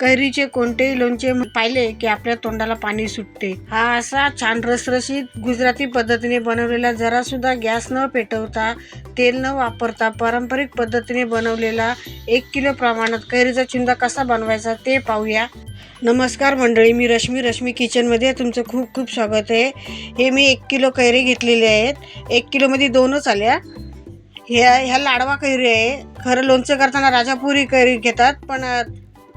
कैरीचे कोणतेही लोणचे पाहिले की आपल्या तोंडाला पाणी सुटते. हा असा छान रसरशीत गुजराती पद्धतीने बनवलेला जरा सुद्धा गॅस न पेटवता तेल न वापरता पारंपरिक पद्धतीने बनवलेला एक किलो प्रमाणात कैरीचा चिंदा कसा बनवायचा ते पाहूया. नमस्कार मंडळी मी रश्मी रश्मी किचनमध्ये तुमचं खूप खूप स्वागत आहे. हे मी एक किलो कैरी घेतलेले आहेत. एक किलोमध्ये दोनच आल्या. ह्या ह्या लाडवा कैरी आहे. खरं लोणचं करताना राजापुरी कैरी घेतात पण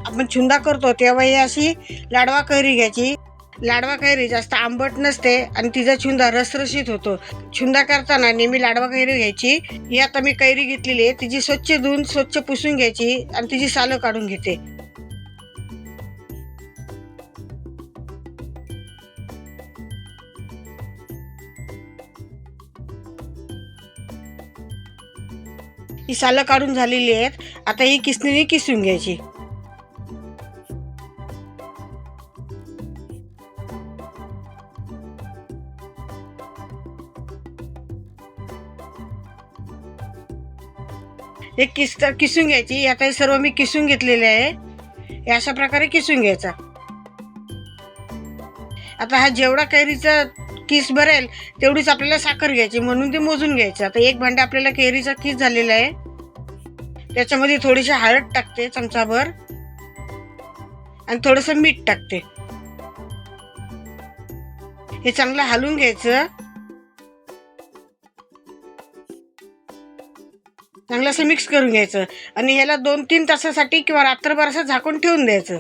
आपण छुंदा करतो तेव्हा ही अशी लाडवा कैरी घ्यायची. लाडवा कैरी जास्त आंबट नसते आणि तिचा छुंदा रसरशीत होतो. छुंदा करताना नेहमी लाडवा कैरी घ्यायची. ही आता मी कैरी घेतलेली आहे. तिची स्वच्छ धुवून स्वच्छ पुसून घ्यायची आणि तिची सालं काढून घेते. ही सालं काढून झालेली आहेत. आता ही किसणीने किसून घ्यायची. हे किस किसून घ्यायची? आता हे सर्व मी किसून घेतलेले आहे. हे अशा प्रकारे किसून घ्यायचा. आता हा जेवढा कैरीचा किस भरेल तेवढीच आपल्याला साखर घ्यायची. म्हणून ते मोजून घ्यायचं. आता एक भांडा आपल्याला कैरीचा किस झालेला आहे. त्याच्यामध्ये थोडीशी हळद टाकते चमचाभर. आणि थोडंसं मीठ टाकते. हे चांगलं हलवून घ्यायचं. चांगलं असं मिक्स करून घ्यायचं. आणि ह्याला दोन तीन तासासाठी किंवा रात्रभर असं झाकून ठेवून द्यायचं.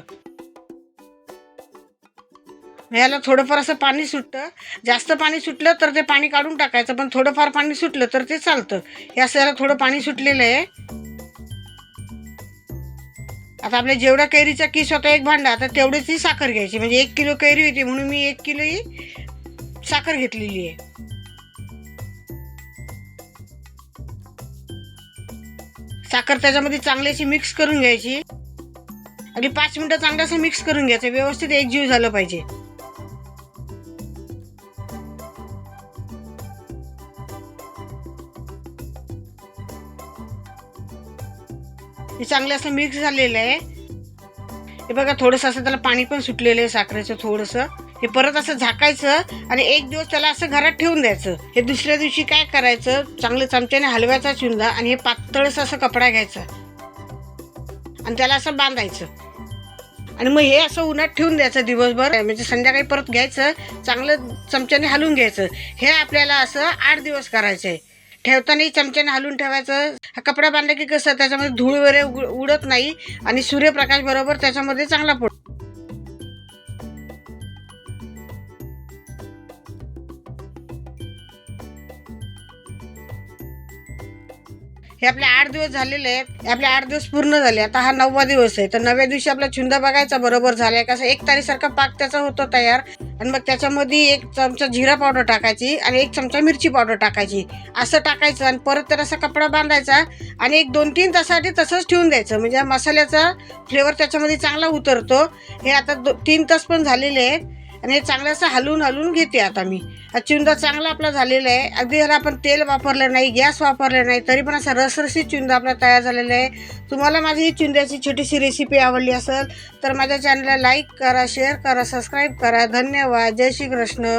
ह्याला थोडंफार असं पाणी सुटतं. जास्त पाणी सुटलं तर ते पाणी काढून टाकायचं. पण थोडंफार पाणी सुटलं तर ते चालतं. हे असं याला थोडं पाणी सुटलेलं आहे. आता आपल्या जेवढा कैरीचा किस होता एक भांडा आता तेवढीच ही साखर घ्यायची. म्हणजे एक किलो कैरी होती म्हणून मी एक किलो ही साखर घेतलेली आहे. साखर त्याच्यामध्ये चांगल्याशी मिक्स करून घ्यायची. आणि पाच मिनटं चांगलं असं मिक्स करून घ्यायचं. व्यवस्थित एकजीव झालं पाहिजे. हे चांगलं असं मिक्स झालेलं आहे. हे बघा थोडंसं असं त्याला पाणी पण सुटलेलं आहे साखरेचं थोडंसं. हे परत असं झाकायचं आणि एक दिवस त्याला असं घरात ठेवून द्यायचं. हे दुसऱ्या दिवशी काय करायचं? चांगलं चमच्याने हलव्याचा चुंदा आणि हे पातळस असं कपडा घ्यायचा. आणि त्याला असं बांधायचं. आणि मग हे असं उन्हात ठेवून द्यायचं दिवसभर. म्हणजे संध्याकाळी परत घ्यायचं चांगलं चमच्याने हलवून घ्यायचं. हे आपल्याला असं आठ दिवस करायचं आहे. ठेवतानाही चमच्याने हलवून ठेवायचं. हा कपडा बांधला की कसं? त्याच्यामध्ये धूळ वगैरे उड- उडत नाही आणि सूर्यप्रकाश बरोबर त्याच्यामध्ये चांगला पडतो. हे आपले आठ दिवस झालेले आहेत. हे आपले आठ दिवस पूर्ण झाले. आता हा नववा दिवस आहे. तर नव्या दिवशी आपला छुंदा बघायचा बरोबर झालाय कसं एक तारीसारखा पाक त्याचा होतो तयार. आणि मग त्याच्यामध्ये एक चमचा जिरा पावडर टाकायची आणि एक चमचा मिरची पावडर टाकायची. असं टाकायचं आणि परत तर असा कपडा बांधायचा आणि एक दोन तीन तासासाठी तसंच ठेवून द्यायचं. म्हणजे मसाल्याचा फ्लेवर त्याच्यामध्ये चांगला उतरतो. हे आता दो तीन तास पण झालेले आहेत. आणि हे चांगलं असं हलवून हलवून घेते आता मी. हा चिंदा चांगला आपला झालेला आहे. अगदी ह्याला आपण तेल वापरलं नाही गॅस वापरलं नाही तरी पण असा रसरशीत चिंदा आपला तयार झालेला आहे. तुम्हाला माझी ही चिंद्याची छोटीशी रेसिपी आवडली असेल तर माझ्या चॅनलला लाईक करा शेअर करा सबस्क्राईब करा. धन्यवाद. जय श्री कृष्ण